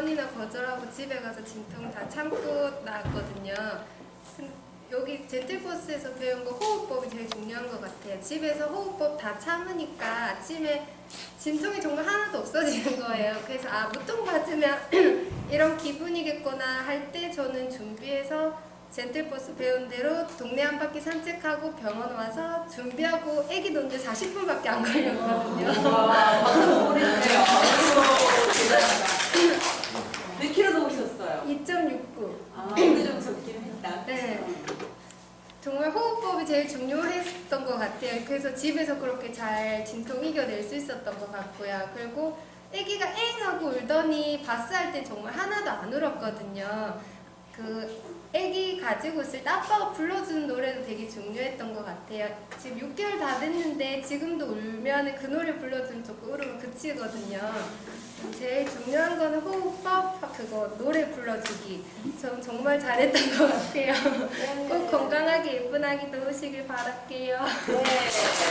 번이나 거절하고 집에 가서 진통 다 참고 나왔거든요. 근- 여기 젠틀버스에서 배운 거 호흡법이 제일 중요한 것 같아요. 집에서 호흡법 다 참으니까 아침에 진통이 정말 하나도 없어지는 거예요. 그래서 아 무통 맞으면 이런 기분이겠구나 할 때 저는 준비해서 젠틀버스 배운 대로 동네 한 바퀴 산책하고 병원 와서 준비하고 애기 놓는데 40분밖에 안 걸렸거든요. 와, 박수 보내주세요. 아이고, 대단하다. 몇 킬로 넘으셨어요? 2.69. 아, 오늘 좀 적긴 했다. 네. 정말 호흡법이 제일 중요했던 것 같아요. 그래서 집에서 그렇게 잘 진통 이겨낼 수 있었던 것 같고요. 그리고 아기가 엥 하고 울더니 바스 할 때 정말 하나도 안 울었거든요. 그 아기 가지고 있을 때 아빠가 불러주는 노래도 되게 중요했던 것 같아요. 지금 6개월 다 됐는데 지금도 울면 그 노래 불러주면 조금 울음을 그치거든요. 제일 중요한 거는 호흡법 그거 노래 불러주기. 전 정말 잘했던 것 같아요. 꼭 건강하게 예쁜 아기 놓으시길 바랄게요. 네.